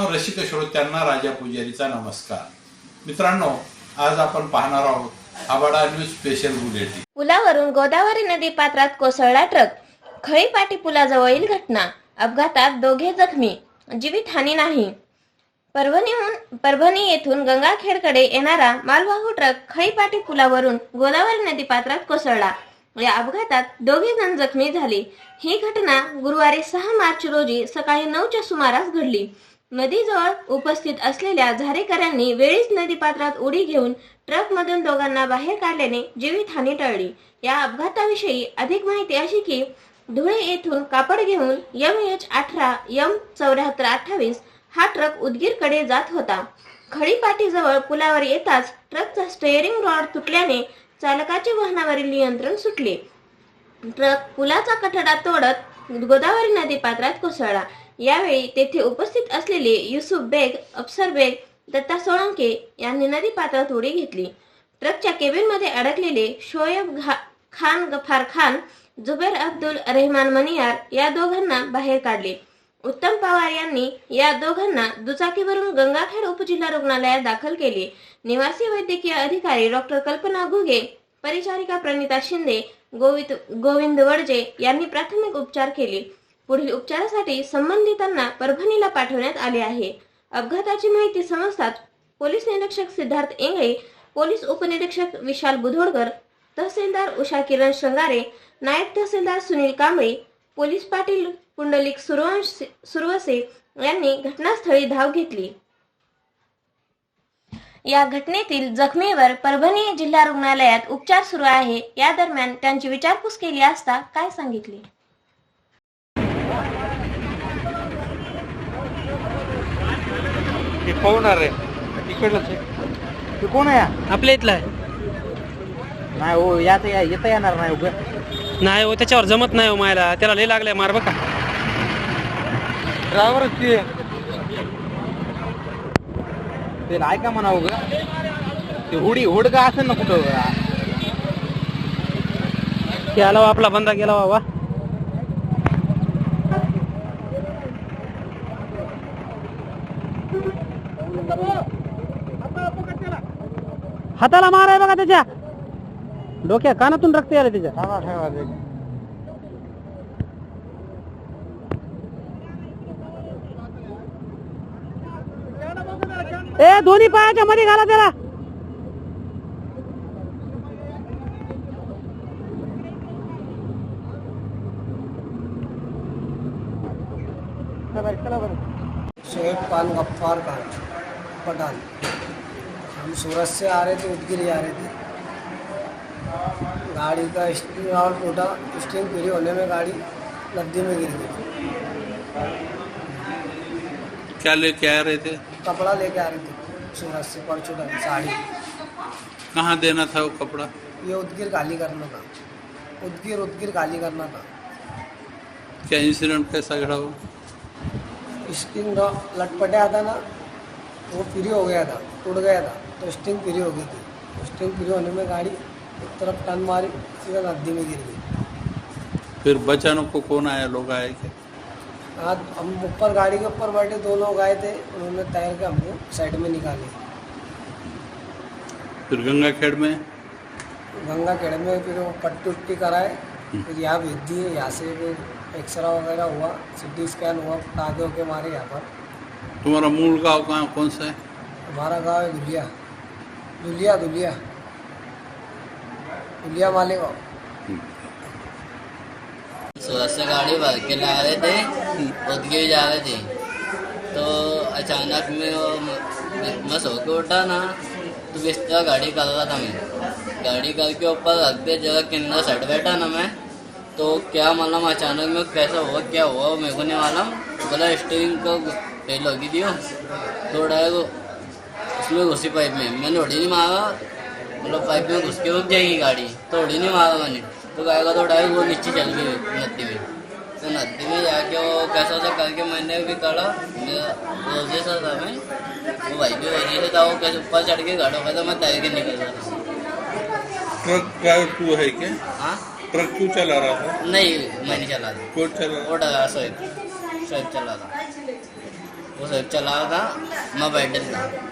रसिक श्रोत्यांना राजा पुजारीचा नमस्कार. मित्रांनो आज आपण पाहणार आहोत आबाडा न्यूज स्पेशल बुलेटिन. पुलावरून गोदावरी नदी पात्रात कोसळला ट्रक. खळीपाटी पुलाजवळील घटना. अपघातात दोघे जखमी. जीवितहानी नाही. परभणीहून परभणी येथून गंगाखेडकडे येणारा मालवाहू ट्रक खळीपाटी पुलावरून गोदावरी नदी पात्रात कोसळला. या अपघातात दोघे जण जखमी झाले. ही घटना गुरुवारी सहा मार्च रोजी सकाळी नऊच्या सुमारास घडली. नदीजवळ उपस्थित असलेल्या झारेकऱ्यांनी वेळीच नदीपात्रात उडी घेऊन ट्रकमधून दोघांना बाहेर काढल्याने जीवितहानी टळली. या अपघाताविषयी अधिक माहिती अशी की धुळे येथून कापड घेऊन यम एच अठरा यम चौऱ्याहत्तर अठ्ठावीस हा ट्रक उदगीरकडे जात होता. खडीपाटीजवळ पुलावर येताच ट्रकचा स्टेअरिंग रॉड तुटल्याने चालकाचे वाहनावरील नियंत्रण सुटले. ट्रक पुलाचा कठडा तोडत गोदावरी नदी पात्रात कोसळला. यावेळी तेथे उपस्थित असलेले युसुफ बेग अफसर बेग दत्ता सोळंके यांनी नदी पात्रात उडी घेतली. ट्रकच्या केबिनमध्ये अडकलेले शोएब घा खान गफार खान जुबेर अब्दुल रेहमान मनियार या दोघांना बाहेर काढले. उत्तम पवार यांनी या दोघांना दुचाकीवरून गंगाखेड उपजिल्हा रुग्णालयात दाखल केले. निवासी वैद्यकीय अधिकारी डॉक्टर कल्पना घुगे परिचारिका प्रणिता शिंदे गोविंद गोविंद वडजे यांनी प्राथमिक उपचार केले. पुढील उपचारासाठी संबंधितांना परभणीला पाठवण्यात आले आहे. अपघाताची माहिती समजताच पोलीस निरीक्षक सिद्धार्थ इंगळे पोलीस उपनिरीक्षक विशाल बुधोडकर तहसीलदार उषा किरण शृंगारे नायब तहसीलदार सुनील कांबळे पोलीस पाटील पुंडलिक सुरवंश सुरवसे यांनी घटनास्थळी धाव घेतली. या घटनेतील जखमीवर परभणी जिल्हा रुग्णालयात उपचार सुरू आहे. या दरम्यान त्यांची विचारपूस केली असता काय सांगितले? पाहुणार आहे. तिकडलंच आहे. ते कोण आहे आपल्या इथला आहे. नाही हो यात या येता येणार नाही उभं नाही हो त्याच्यावर जमत नाही हो मायला. त्याला लय लागलाय मार बघा ड्रायव्हरच ते. ते ऐका म्हणा उगं. ते हुडी हुडगा असेल ना कुठं? गेला हो, आपला बंदा गेला बाबा हाताला मार आहे बघा त्याच्या. डोक्या कानातून रक्त आले त्याच्या. ठेवा ठेवा ते. ए दोन्ही पायाच्या मध्ये घाला त्याला. शोएब पान गफ्फार खान पठान हम सूरत से आ रहे थे उदगिर जा रहे थे। गाड़ी का स्टीम और टूटा स्टीम पूरी होने में गाड़ी नदी में गिर गई। क्या लेके आ रहे थे? कपड़ा लेके आ रहे थे सूरत से परचूटा साड़ी। कहाँ देना था वो कपड़ा? ये उदगिर गाली करना था। उदगिर उदगिर गाली करना था। क्या इंसिडेंट कैसा घड़ा हो स्टीम लटपटा था ना वो फ्री हो गया था टूट गया था। तो फ्री हो गई थी। स्टीम फ्री होने में गाड़ी एक तरफ़ टन मारी सीधा नदी में गिर गई। फिर बचाने को कौन आया? लोग आए थे आज हम ऊपर गाड़ी के ऊपर बैठे दो लोग आए थे उन्होंने तैर के हमको साइड में निकाले। फिर गंगा खेड़ में? गंगा खेड़ में फिर वो पट्टी उट्टी कराए फिर यहाँ भेज दिए यहाँ से फिर एक्सरा वगैरह हुआ सी स्कैन हुआ टागे के मारे यहाँ पर। तुम्हारा मूल गाँव कहाँ कौन सा है? हमारा गाँव है दुलिया दुलिया दुलिया। दुलिया मालेगांव सूरत से गाड़ी भर के ला रहे थे उदगिर जा रहे थे। तो अचानक में वो मैं सो के उठा ना तो बिस्तर गाड़ी कर रहा था मैं। गाड़ी करके ऊपर रख दे, जरा किन्नर साइड बैठा ना मैं। तो क्या मालूम अचानक में कैसा हुआ, क्या हुआ, मेरे को नहीं मालूम। बोला, स्टीयरिंग को फेल होगी थी थोड़ा उसमें घुसी पाइप में मैंने उड़ी नहीं मारा मतलब पाइप में घुस के रुक जाएगी गाड़ी तो उड़ी नहीं मारा मैंने तो गाय का तो डायरेक्ट वो नीचे चल गई नदी में तो नदी में जाके वो कैसा वैसा करके मैंने भी करा मेरा रोज़े सा था मैं वो भाई भी रोज़े से था वो कैसे ऊपर चढ़ के गाड़ो का था मैं तैर के निकल रहा था ट्रक ड्राइवर तू है क्या हाँ ट्रक क्यों चला रहा था नहीं मैं नहीं चला था कौन चला वो डरा सोएब सोएब चला था वो सड़क चला रहा था मैं बैठल था